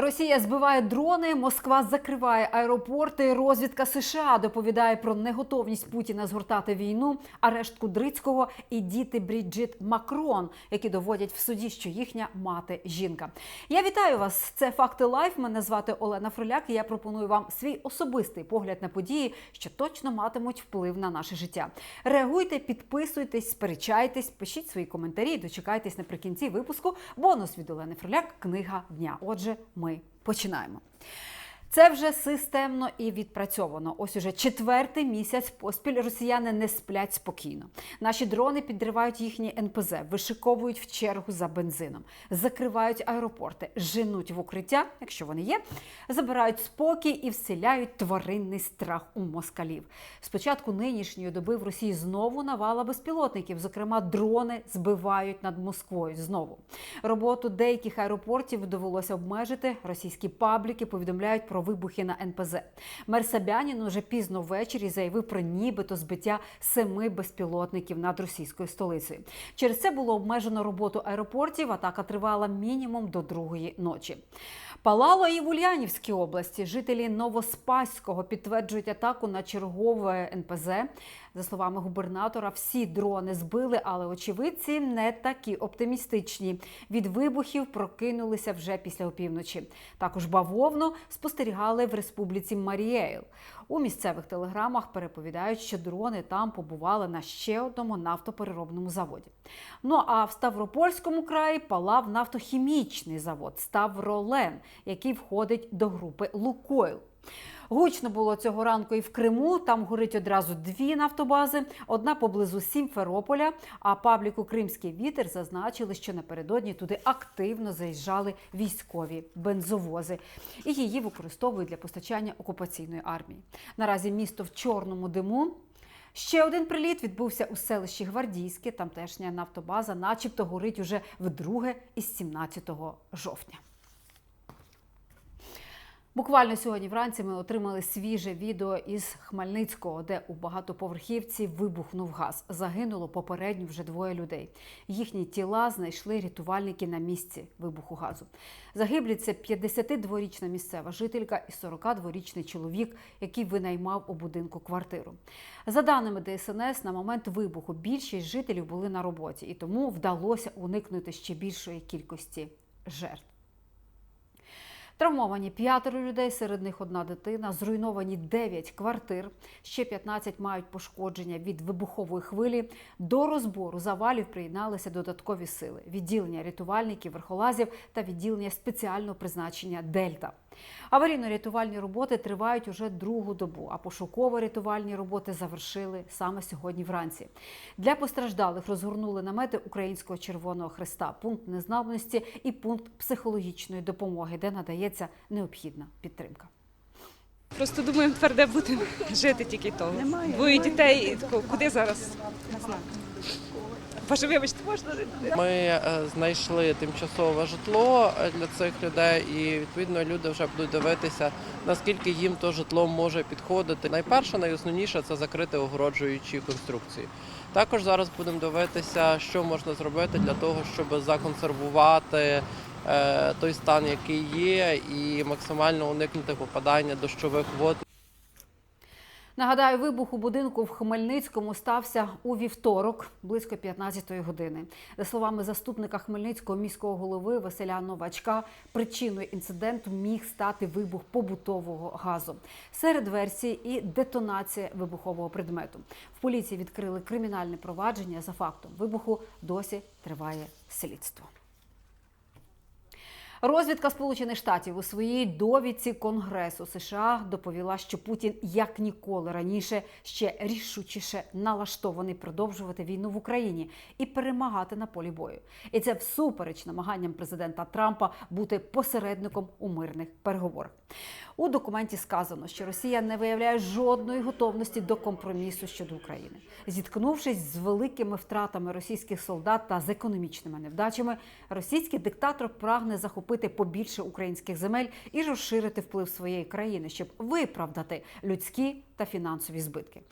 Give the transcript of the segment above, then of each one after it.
Росія збиває дрони, Москва закриває аеропорти. Розвідка США доповідає про неготовність Путіна згортати війну, арешт Кудрицького і діти Бріджит Макрон, які доводять в суді, що їхня мати жінка. Я вітаю вас. Це факти лайф. Мене звати Олена Фроляк. і Я пропоную вам свій особистий погляд на події, що точно матимуть вплив на наше життя. Реагуйте, підписуйтесь, сперечайтесь, пишіть свої коментарі. Дочекайтесь наприкінці випуску. Бонус від Олени Фроляк. Книга дня. Отже, ми починаємо. Це вже системно і відпрацьовано. Ось уже четвертий місяць поспіль росіяни не сплять спокійно. Наші дрони підривають їхні НПЗ, вишиковують в чергу за бензином, закривають аеропорти, женуть в укриття, якщо вони є, забирають спокій і вселяють тваринний страх у москалів. Спочатку нинішньої доби в Росії знову навала безпілотників, зокрема, дрони збивають над Москвою. Знову роботу деяких аеропортів довелося обмежити. Російські пабліки повідомляють про вибухи на НПЗ. Мер Сабянін уже пізно ввечері заявив про нібито збиття семи безпілотників над російською столицею. Через це було обмежено роботу аеропортів. Атака тривала мінімум до другої ночі. Палало і в Ульянівській області. Жителі Новоспаського підтверджують атаку на чергове НПЗ. За словами губернатора, всі дрони збили, але очевидці не такі оптимістичні. Від вибухів прокинулися вже після опівночі. Також бавовну спостерігали в республіці Маріейл. У місцевих телеграмах переповідають, що дрони там побували на ще одному нафтопереробному заводі. Ну а в Ставропольському краї палав нафтохімічний завод Ставролен, який входить до групи Лукойл. Гучно було цього ранку і в Криму. Там горить одразу дві нафтобази: одна поблизу Сімферополя. А пабліку Кримський вітер зазначили, що напередодні туди активно заїжджали військові бензовози, і її використовують для постачання окупаційної армії. Наразі місто в чорному диму. Ще один приліт відбувся у селищі Гвардійське. Тамтешня нафтобаза, начебто, горить уже вдруге із 17 жовтня. Буквально сьогодні вранці ми отримали свіже відео із Хмельницького, де у багатоповерхівці вибухнув газ. Загинуло попередньо вже двоє людей. Їхні тіла знайшли рятувальники на місці вибуху газу. Загиблі це 52-річна місцева жителька і 42-річний чоловік, який винаймав у будинку квартиру. За даними ДСНС, на момент вибуху більшість жителів були на роботі, і тому вдалося уникнути ще більшої кількості жертв. Травмовані п'ятеро людей, серед них одна дитина, зруйновані 9 квартир, ще 15 мають пошкодження від вибухової хвилі. До розбору завалів приєдналися додаткові сили: відділення рятувальників, верхолазів та відділення спеціального призначення Дельта. Аварійно-рятувальні роботи тривають уже другу добу, а пошуково-рятувальні роботи завершили саме сьогодні вранці. Для постраждалих розгорнули намети Українського Червоного Христа, пункт незламності і пункт психологічної допомоги, де надається необхідна підтримка. Просто думаємо, тверде будемо жити тільки того. Немає, Двоє дітей, куди зараз? Не знаю. Боже, вибачте, можна? Ми е, знайшли тимчасове житло е, для цих людей, і відповідно люди вже будуть дивитися, наскільки їм то житло може підходити. Найперше, найосновніше це закрити огороджуючі конструкції. Також зараз будемо дивитися, що можна зробити для того, щоб законсервувати е, той стан, який є, і максимально уникнути попадання дощових вод Нагадаю, вибух у будинку в Хмельницькому стався у вівторок близько 15-ї години. За словами заступника Хмельницького міського голови Василя Новачка, причиною інциденту міг стати вибух побутового газу. Серед версій і детонація вибухового предмету. В поліції відкрили кримінальне провадження за фактом вибуху. Досі триває слідство. Розвідка Сполучених Штатів у своїй довідці Конгресу США доповіла, що Путін як ніколи раніше ще рішучіше налаштований продовжувати війну в Україні і перемагати на полі бою. І це всупереч намаганням президента Трампа бути посередником у мирних переговорах. У документі сказано, що Росія не виявляє жодної готовності до компромісу щодо України. Зіткнувшись з великими втратами російських солдат та з економічними невдачами, російський диктатор прагне захопити побільше українських земель і розширити вплив своєї країни, щоб виправдати людські та фінансові збитки.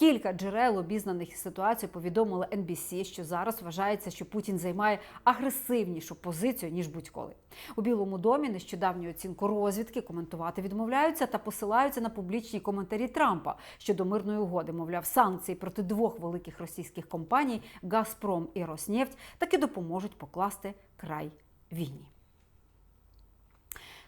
Кілька джерел, обізнаних із повідомили NBC, що зараз вважається, що Путін займає агресивнішу позицію ніж будь-коли. У Білому домі нещодавню оцінку розвідки коментувати відмовляються та посилаються на публічні коментарі Трампа щодо мирної угоди. Мовляв, санкції проти двох великих російських компаній Газпром і Роснефть таки допоможуть покласти край війні.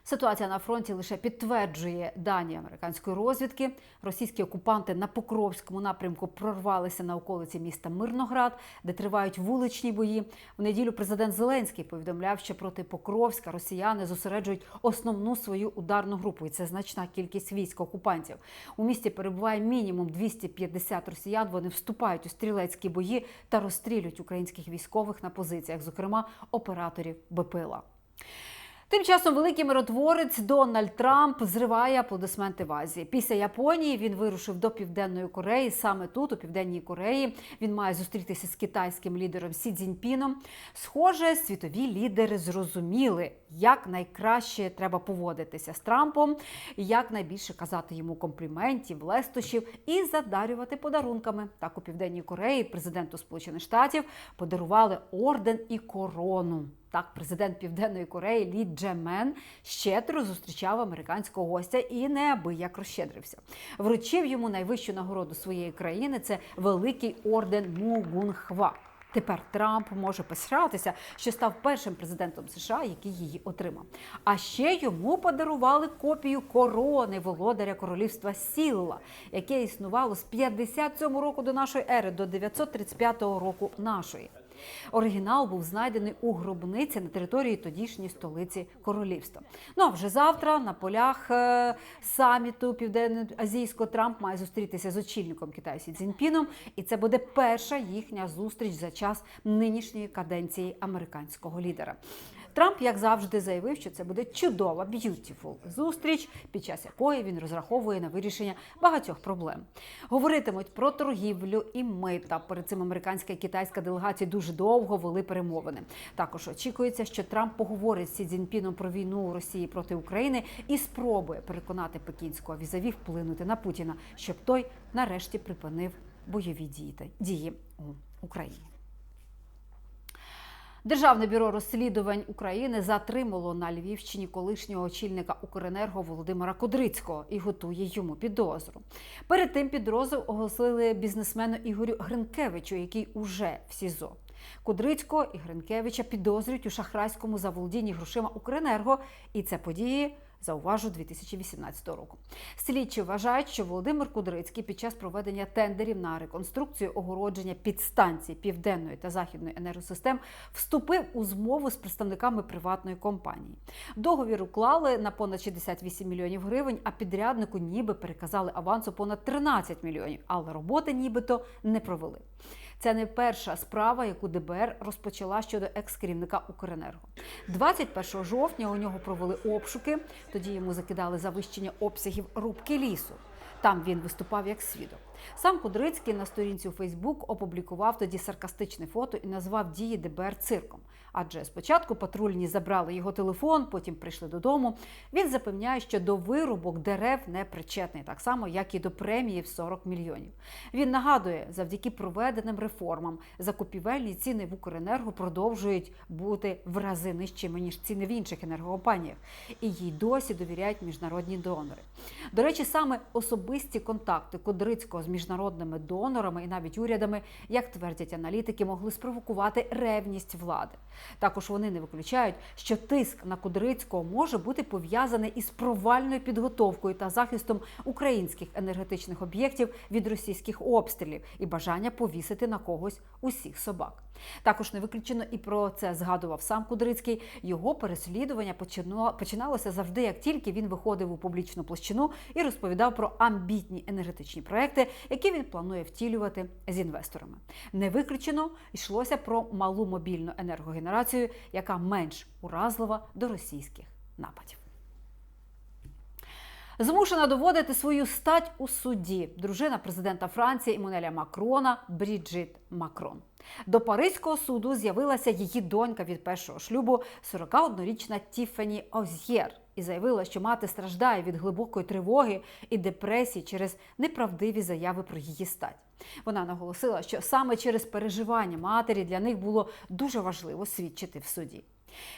Ситуація на фронті лише підтверджує дані американської розвідки. Російські окупанти на Покровському напрямку прорвалися на околиці міста Мирноград, де тривають вуличні бої. В неділю президент Зеленський повідомляв, що проти Покровська росіяни зосереджують основну свою ударну групу, і це значна кількість військ окупантів. У місті перебуває мінімум 250 росіян. Вони вступають у стрілецькі бої та розстрілюють українських військових на позиціях, зокрема операторів БПЛА. Тим часом великий миротворець Дональд Трамп зриває аплодисменти в Азії. Після Японії він вирушив до Південної Кореї. Саме тут, у Південній Кореї, він має зустрітися з китайським лідером Сі Цзіньпіном. Схоже, світові лідери зрозуміли, як найкраще треба поводитися з Трампом, як найбільше казати йому компліментів, лестощів і задарювати подарунками. Так у Південній Кореї президенту Сполучених Штатів подарували орден і корону. Так, президент Південної Кореї Лі Джемен щедро зустрічав американського гостя і неабияк розщедрився. Вручив йому найвищу нагороду своєї країни. Це великий орден Мугунхва. Тепер Трамп може пишатися, що став першим президентом США, який її отримав. А ще йому подарували копію корони володаря королівства Сілла, яке існувало з 57 року до нашої ери до 935 року нашої. Оригінал був знайдений у гробниці на території тодішньої столиці королівства. Ну а вже завтра на полях е, саміту південно-азійського Трамп має зустрітися з очільником Китаю Сі Цзіньпіном, і це буде перша їхня зустріч за час нинішньої каденції американського лідера. Трамп, як завжди, заявив, що це буде чудова б'ютіфул зустріч, під час якої він розраховує на вирішення багатьох проблем. Говоритимуть про торгівлю і мита. Перед цим американська і китайська делегації дуже довго вели перемовини. Також очікується, що Трамп поговорить з Сі Цзіньпіном про війну Росії проти України і спробує переконати пекінського візаві вплинути на Путіна, щоб той нарешті припинив бойові дії у Україні. Державне бюро розслідувань України затримало на Львівщині колишнього очільника Укренерго Володимира Кудрицького і готує йому підозру. Перед тим підозру оголосили бізнесмену Ігорю Гринкевичу, який уже в СІЗО. Кудрицького і Гринкевича підозрюють у шахрайському заволодінні грошима Укренерго, і це події. Зауважу 2018 року. Слідчі вважають, що Володимир Кудрицький під час проведення тендерів на реконструкцію огородження підстанцій південної та західної енергосистем вступив у змову з представниками приватної компанії. Договір уклали на понад 68 мільйонів гривень, а підряднику ніби переказали авансу понад 13 мільйонів, але роботи нібито не провели. Це не перша справа, яку ДБР розпочала щодо екс-керівника Укренерго. 21 жовтня у нього провели обшуки. Тоді йому закидали завищення обсягів рубки лісу. Там він виступав як свідок. Сам Кудрицький на сторінці у Фейсбук опублікував тоді саркастичне фото і назвав дії ДБР цирком. Адже спочатку патрульні забрали його телефон, потім прийшли додому. Він запевняє, що до вирубок дерев не причетний, так само як і до премії в 40 мільйонів. Він нагадує, завдяки проведеним реформам закупівельні ціни в Укренерго продовжують бути в рази нижчими ніж ціни в інших енергокомпаніях, і їй досі довіряють міжнародні донори. До речі, саме особисті контакти Кудрицького з міжнародними донорами і навіть урядами, як твердять аналітики, могли спровокувати ревність влади. Також вони не виключають, що тиск на Кудрицького може бути пов'язаний із провальною підготовкою та захистом українських енергетичних об'єктів від російських обстрілів і бажання повісити на когось усіх собак. Також не виключено і про це згадував сам Кудрицький. Його переслідування починалося завжди, як тільки він виходив у публічну площину і розповідав про амбітні енергетичні проекти, які він планує втілювати з інвесторами. Не виключено йшлося про малу мобільну енергогенерацію, яка менш уразлива до російських нападів. Змушена доводити свою стать у суді дружина президента Франції Еммануеля Макрона Бріджит Макрон. До Паризького суду з'явилася її донька від першого шлюбу 41-річна Тіффані Оз'єр. і заявила, що мати страждає від глибокої тривоги і депресії через неправдиві заяви про її стать. Вона наголосила, що саме через переживання матері для них було дуже важливо свідчити в суді.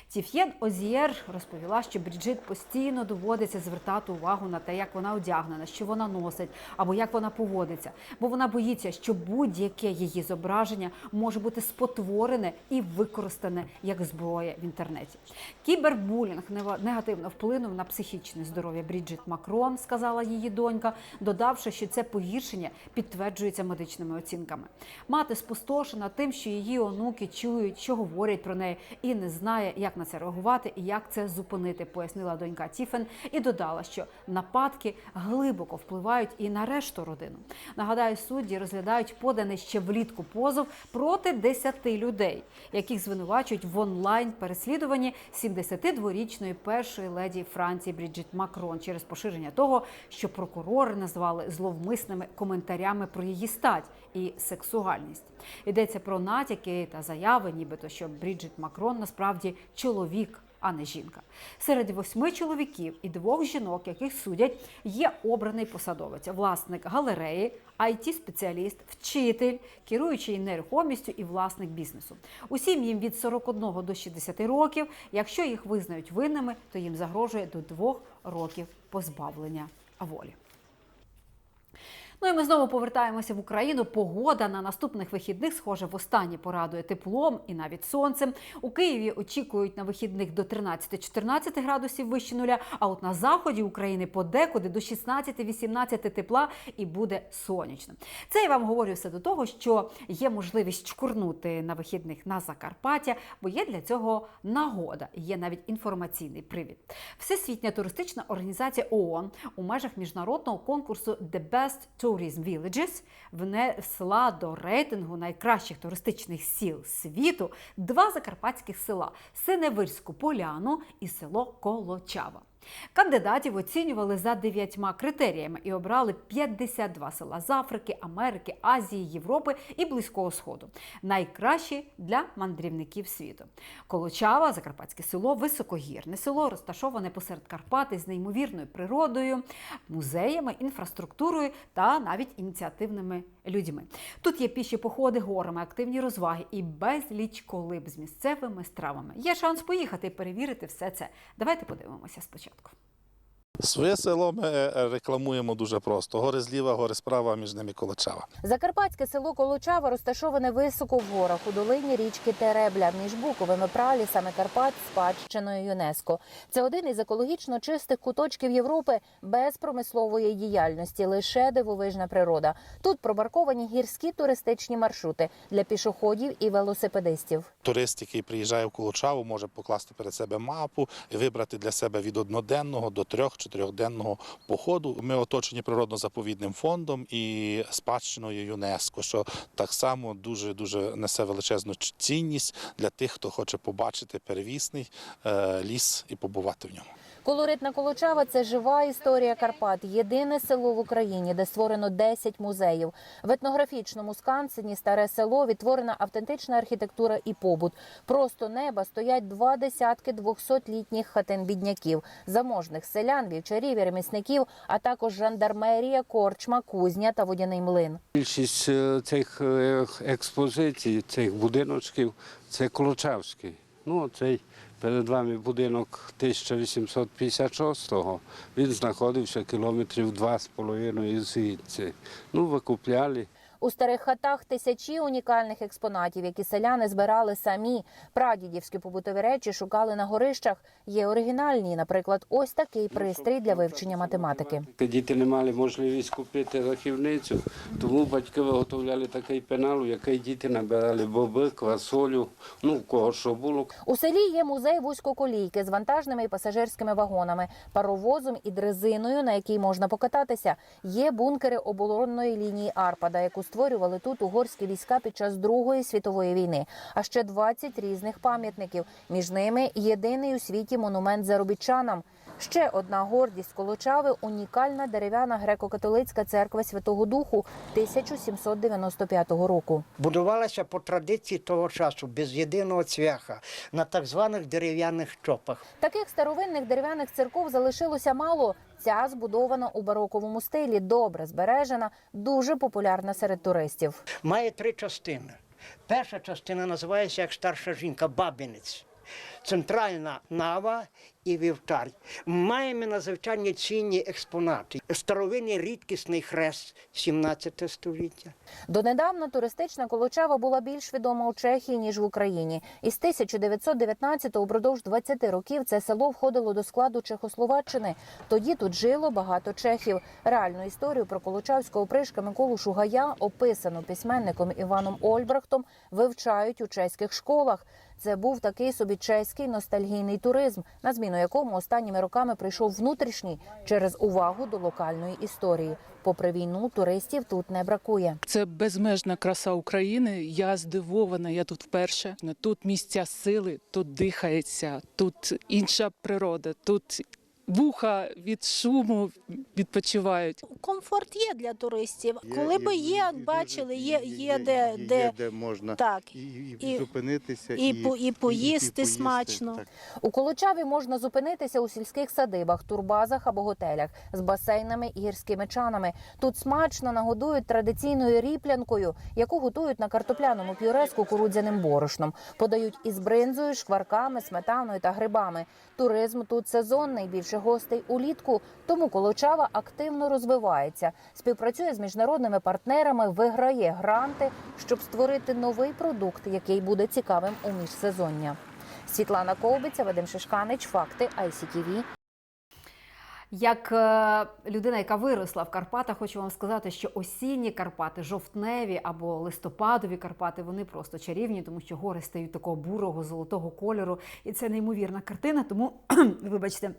Тіф'єн Озієр розповіла, що Бріджит постійно доводиться звертати увагу на те, як вона одягнена, що вона носить або як вона поводиться, бо вона боїться, що будь-яке її зображення може бути спотворене і використане як зброя в інтернеті. Кібербулінг негативно вплинув на психічне здоров'я Бріджит Макрон, сказала її донька, додавши, що це погіршення підтверджується медичними оцінками. Мати спустошена тим, що її онуки чують, що говорять про неї, і не знає, як на це реагувати і як це зупинити, пояснила донька Тіфен і додала, що нападки глибоко впливають і на решту родину. Нагадаю, судді розглядають поданий ще влітку позов проти 10 людей, яких звинувачують в онлайн переслідуванні 72-річної першої леді Франції Бріджит Макрон через поширення того, що прокурори назвали зловмисними коментарями про її стать і сексуальність. Йдеться про натяки та заяви, нібито що Бріджит Макрон насправді чоловік. А не жінка. Серед восьми чоловіків і двох жінок, яких судять, є обраний посадовець, власник галереї, it спеціаліст вчитель, керуючий нерухомістю і власник бізнесу. Усім їм від 41 до 60 років. Якщо їх визнають винними, то їм загрожує до двох років позбавлення волі. Ну і ми знову повертаємося в Україну. Погода на наступних вихідних, схоже, востаннє порадує теплом і навіть сонцем. У Києві очікують на вихідних до 13-14 градусів вище нуля. А от на заході України подекуди до 16-18 тепла і буде сонячно. Це я вам говорю все до того, що є можливість чкурнути на вихідних на Закарпаття, бо є для цього нагода. Є навіть інформаційний привід. Всесвітня туристична організація ООН у межах міжнародного конкурсу The Best Tourism Villages внесла до рейтингу найкращих туристичних сіл світу два закарпатських села Синевирську Поляну і село Колочава. Кандидатів оцінювали за дев'ятьма критеріями і обрали 52 села з Африки, Америки, Азії, Європи і Близького Сходу. Найкращі для мандрівників світу. Колочава, закарпатське село, високогірне село, розташоване посеред Карпати з неймовірною природою, музеями, інфраструктурою та навіть ініціативними людьми. Тут є піші походи горами, активні розваги і безліч колиб з місцевими стравами. Є шанс поїхати і перевірити все це. Давайте подивимося спочатку. Своє село ми е, рекламуємо дуже просто: гори зліва, гори справа, а між ними Колочава. Закарпатське село Колочава розташоване високо в горах у долині річки Теребля між буковими пралісами Карпат спадщиною ЮНЕСКо. Це один із екологічно чистих куточків Європи без промислової діяльності, лише дивовижна природа. Тут пробарковані гірські туристичні маршрути для пішоходів і велосипедистів. Турист, який приїжджає в Колочаву, може покласти перед себе мапу і вибрати для себе від одноденного до трьох чотирьохденного походу. Ми оточені природно-заповідним фондом і спадщиною ЮНЕСКО, що так само дуже дуже несе величезну цінність для тих, хто хоче побачити первісний е, ліс і побувати в ньому. Колоритна Колочава це жива історія Карпат. Єдине село в Україні, де створено 10 музеїв. В етнографічному скансені старе село відтворена автентична архітектура і побут. Просто неба стоять два десятки двохсотлітніх хатин бідняків, заможних селян, вівчарів і ремісників, а також жандармерія, корчма, кузня та водяний млин. Більшість е, цих е, експозицій, цих будиночків це Колочавський. Ну, цей перед вами будинок 1856-го. Він знаходився кілометрів два з половиною звідси. Ну, викупляли. У старих хатах тисячі унікальних експонатів, які селяни збирали самі. Прадідівські побутові речі шукали на горищах. Є оригінальні, наприклад, ось такий пристрій для вивчення математики. Діти не мали можливість купити рахівницю, тому батьки виготовляли такий пенал, у який діти набирали боби, квасолю, ну, кого що було. У селі є музей вузькоколійки з вантажними і пасажирськими вагонами, паровозом і дрезиною, на якій можна покататися. Є бункери оборонної лінії Арпада, яку створювали тут угорські війська під час Другої світової війни, а ще 20 різних пам'ятників. Між ними єдиний у світі монумент заробітчанам. Ще одна гордість Колочави унікальна дерев'яна греко-католицька церква Святого Духу 1795 року. Будувалася по традиції того часу без єдиного цвяха на так званих дерев'яних чопах. Таких старовинних дерев'яних церков залишилося мало. Ця збудована у бароковому стилі, добре збережена, дуже популярна серед туристів. Має три частини. Перша частина називається як старша жінка бабинець. Центральна нава і вівтар. Маємо надзвичайно цінні експонати. Старовинний рідкісний хрест 17 століття. Донедавна туристична Колочава була більш відома у Чехії ніж в Україні. Із 1919-го упродовж 20 років це село входило до складу Чехословаччини. Тоді тут жило багато чехів. Реальну історію про колочавського пришка Миколу Шугая, описану письменником Іваном Ольбрахтом, вивчають у чеських школах. Це був такий собі чеський ностальгійний туризм, на зміну якому останніми роками прийшов внутрішній через увагу до локальної історії. Попри війну, туристів тут не бракує. Це безмежна краса України. Я здивована. Я тут вперше. Тут місця сили, тут дихається, тут інша природа, тут вуха від шуму відпочивають. комфорт є для туристів. Є, Коли би є, і бачили, є, і- є де, і- де є де можна так. і, і, і- зупинитися, і по- і поїсти смачно. Так. У Колочаві можна зупинитися у сільських садибах, турбазах або готелях з басейнами і гірськими чанами. Тут смачно нагодують традиційною ріплянкою, яку готують на картопляному пюре з кукурудзяним борошном. Подають із бринзою, шкварками, сметаною та грибами. Туризм тут сезонний, більше гостей улітку, тому Колочава активно розвивається, співпрацює з міжнародними партнерами, виграє гранти, щоб створити новий продукт, який буде цікавим у міжсезоння. Світлана Ковбиця, Вадим Шишканич, факти ICTV. Як е, людина, яка виросла в Карпатах, хочу вам сказати, що осінні Карпати, жовтневі або листопадові Карпати, вони просто чарівні, тому що гори стають такого бурого, золотого кольору, і це неймовірна картина. Тому, вибачте.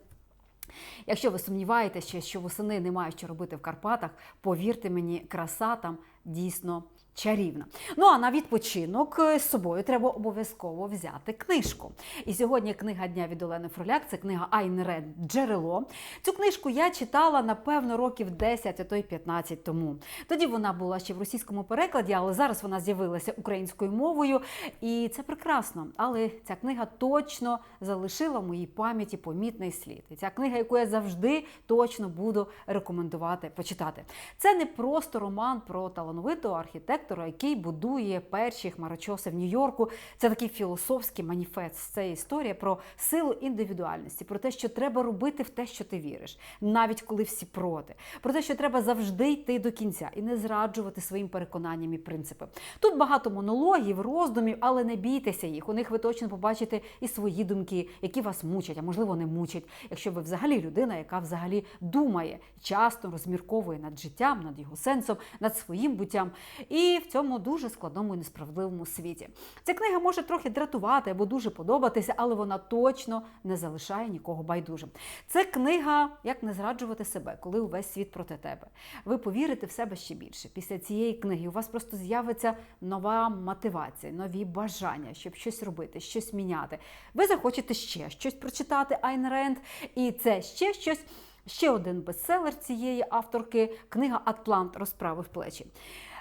Якщо ви сумніваєтеся, що восени немає що робити в Карпатах, повірте мені, краса там дійсно чарівна. Ну а на відпочинок е, з собою треба обов'язково взяти книжку. І сьогодні книга дня від Олени Фроляк це книга Айн Ред Джерело. Цю книжку я читала напевно років 10, а то й 15 тому. Тоді вона була ще в російському перекладі, але зараз вона з'явилася українською мовою, і це прекрасно. Але ця книга точно залишила в моїй пам'яті помітний слід. І ця книга, яку я завжди точно буду рекомендувати почитати. Це не просто роман про талановитого архітектора, який будує перші хмарочоси в Нью-Йорку. Це такий філософський маніфест. Це історія про силу індивідуальності, про те, що треба робити в те, що ти віриш, навіть коли всі проти. Про те, що треба завжди йти до кінця і не зраджувати своїм переконанням і принципам. Тут багато монологів, роздумів, але не бійтеся їх. У них ви точно побачите і свої думки, які вас мучать, а можливо не мучать. Якщо ви взагалі людина, яка взагалі думає, часто розмірковує над життям, над його сенсом, над своїм буттям. І в цьому дуже складному і несправедливому світі. Ця книга може трохи дратувати або дуже подобатися, але вона точно не залишає нікого байдужим. Це книга Як не зраджувати себе, коли увесь світ проти тебе. Ви повірите в себе ще більше. Після цієї книги у вас просто з'явиться нова мотивація, нові бажання, щоб щось робити, щось міняти. Ви захочете ще щось прочитати Айн Ренд, і це ще щось. Ще один бестселер цієї авторки книга Атлант розправив плечі.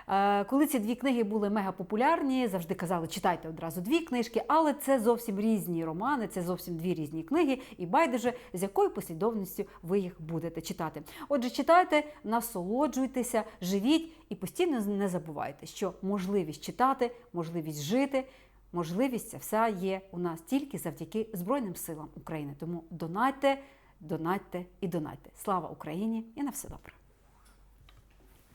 Е, Коли ці дві книги були мегапопулярні, завжди казали, читайте одразу дві книжки, але це зовсім різні романи, це зовсім дві різні книги, і байдуже, з якою послідовністю ви їх будете читати. Отже, читайте, насолоджуйтеся, живіть і постійно не забувайте, що можливість читати, можливість жити. Можливість ця вся є у нас тільки завдяки Збройним силам України. Тому донайте, донайте і донайте. Слава Україні і на все добре.